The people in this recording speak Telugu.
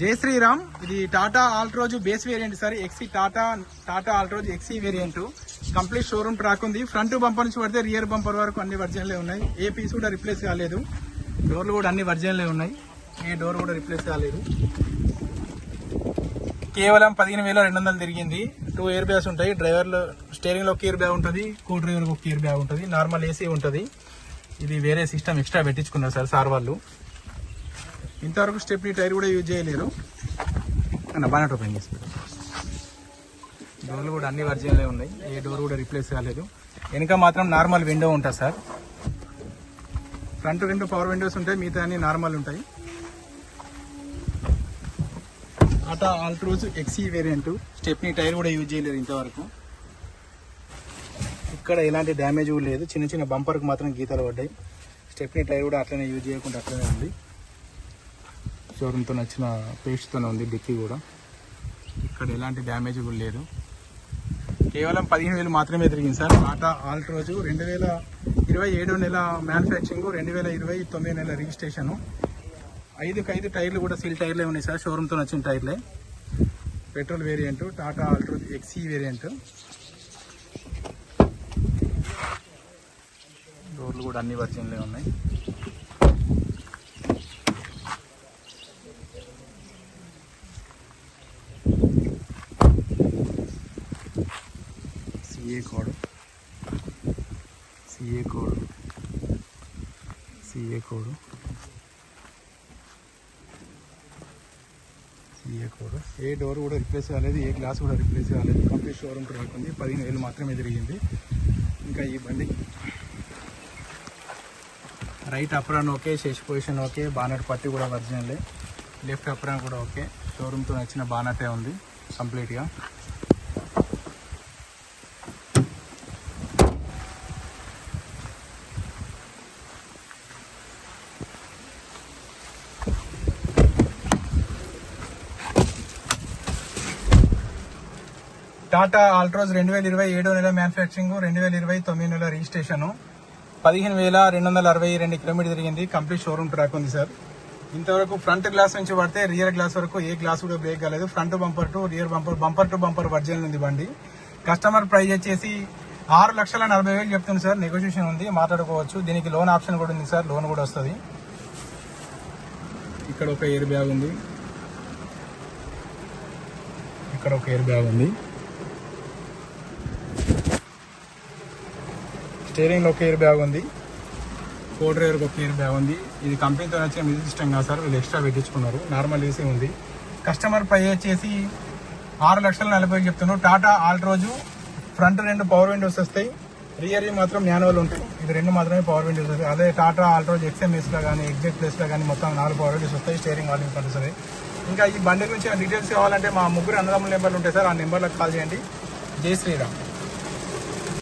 జై శ్రీరామ్. ఇది Tata Altroz base variant sir XE Tata Tata Altroz XE variant. Complete showroom track ఉంది. ఫ్రంట్ బంపర్ నుంచి పడితే రియర్ బంపర్ వరకు అన్ని వర్జన్లే ఉన్నాయి. ఏ పీస్ కూడా రిప్లేస్ కాలేదు. డోర్లు కూడా అన్ని వర్జన్లే ఉన్నాయి. ఏ డోర్ కూడా రిప్లేస్ కాలేదు. కేవలం పదిహేను వేల రెండు వందలు తిరిగింది. టూ ఇయర్ బ్యాగ్స్ ఉంటాయి. డ్రైవర్లో స్టేరింగ్లో ఒక ఇయర్ బ్యాగ్ ఉంటుంది. కో డ్రైవర్కి ఒక ఇయర్ బ్యాగ్ ఉంటుంది. నార్మల్ ఏసీ ఉంటుంది. ఇది వేరే సిస్టమ్ ఎక్స్ట్రా పెట్టించుకున్నారు సార్ సార్ వాళ్ళు. ఇంతవరకు స్టెప్నీ టైర్ కూడా యూజ్ చేయలేరు. అన్న బాగా ఓపెన్ చేసి డోర్లు కూడా అన్ని వర్జన్లే ఉన్నాయి. ఏ డోర్ కూడా రిప్లేస్ కాలేదు. వెనుక మాత్రం నార్మల్ విండో ఉంటుంది సార్. ఫ్రంట్ రెండు పవర్ విండోస్ ఉంటాయి. మిగతా అన్ని నార్మల్ ఉంటాయి. Tata Altroz XE variant stepney tyre కూడా యూజ్ చేయలేరు ఇంతవరకు. ఇక్కడ ఎలాంటి డ్యామేజ్ కూడా లేదు. చిన్న చిన్న బంపర్కి మాత్రం గీతలు పడ్డాయి. స్టెప్నీ టైర్ కూడా అట్లనే యూజ్ చేయకుండా అట్లనే ఉంది. షోరూమ్తో నచ్చిన పేస్ట్తోనే ఉంది డిక్కీ కూడా. ఇక్కడ ఎలాంటి డ్యామేజ్ కూడా లేదు. కేవలం పదిహేను వేలు మాత్రమే తిరిగింది సార్. టాటా ఆల్ట్రోజు రెండు వేల ఇరవై ఏడు నెల మ్యానుఫ్యాక్చరింగ్ రెండు వేల ఇరవై తొమ్మిది నెల రిజిస్ట్రేషను. ఐదుకి ఐదు టైర్లు కూడా సీల్ టైర్లే ఉన్నాయి సార్. షోరూమ్తో వచ్చిన టైర్లే. Petrol variant Tata Altroz XE variant. డోర్లు కూడా అన్ని వర్జన్లే ఉన్నాయి. CA code CA code CA code CA code ఏ డోర్ కూడా రిప్లేస్ కాలేదు ఏ గ్లాస్ కూడా రిప్లేస్ కాలేదు కంప్లీట్ షోరూమ్ రాకుంది. పదిహేను వేలు మాత్రమే తిరిగింది ఇంకా ఈ బండి రైట్ అప్రాన్ ఓకే శేష్ పొజిషన్ ఓకే బానర్ పట్టి కూడా ఒరిజినలే లెఫ్ట్ అప్రాన్ కూడా ఓకే షోరూమ్తో నచ్చిన బానటే ఉంది. కంప్లీట్గా టాటా ఆల్ట్రోజ్ రెండు వేల ఇరవై ఏడో నెల మ్యానుఫ్యాక్చరింగ్ రెండు వేల ఇరవై తొమ్మిది నెల రిజిస్ట్రేషన్. పదిహేను వేల రెండు వందల అరవై రెండు కిలోమీటర్ తిరిగింది. కంప్లీట్ షోరూమ్ ట్రాక్ ఉంది సార్. ఇంతవరకు ఫ్రంట్ గ్లాస్ నుంచి పడితే రియర్ గ్లాస్ వరకు ఏ గ్లాస్ కూడా బ్రేక్ కాలేదు. Front bumper to rear bumper bumper to bumper virgin ఉంది బండి. కస్టమర్ ప్రైజ్ వచ్చేసి ఆరు లక్షల నలభై వేలు చెప్తుంది సార్. నెగోషియేషన్ ఉంది మాట్లాడుకోవచ్చు. దీనికి లోన్ ఆప్షన్ కూడా ఉంది సార్. లోన్ కూడా వస్తుంది. ఇక్కడ ఒక ఎయిర్ బ్యాగ్ ఉంది. ఇక్కడ ఒక ఎయిర్ బ్యాగ్ ఉంది. స్టేరింగ్లో ఒక ఎయిర్ బ్యాగ్ ఉంది. ఫోర్ డ్రైవర్ ఒక ఎయిర్ బ్యాగ్ ఉంది. ఇది కంపెనీతో వచ్చే మ్యూజిక్ సిస్టమ్ కాదు సార్ వీళ్ళు ఎక్స్ట్రా పెట్టించుకున్నారు. నార్మల్ ఏసీ ఉంది. కస్టమర్ పై వచ్చేసి ఆరు లక్షల నలభై చెప్తున్నారు టాటా ఆల్ట్రోజు ఫ్రంట్ రెండు పవర్ విండోస్ వస్తాయి. రియర్ మాత్రం మాన్యువల్ ఉంటాయి. ఇది రెండు మాత్రమే పవర్ విండోస్ వస్తాయి. అదే టాటా ఆల్ రోజు ఎక్స్ఎంఎస్లో కానీ ఎగ్జెక్ట్ ప్లేస్లో కానీ మొత్తం నాలుగు పవర్ విండోస్ వస్తాయి. స్టేరింగ్ వాల్యూమ్ వస్తుంది ఇంకా ఈ బండి గురించి డీటెయిల్స్ కావాలంటే మా ముగ్గురు అన్నదమ్ముల నెంబర్లు ఉంటాయి సార్ ఆ నెంబర్లకు కాల్ చేయండి. జై శ్రీరామ్.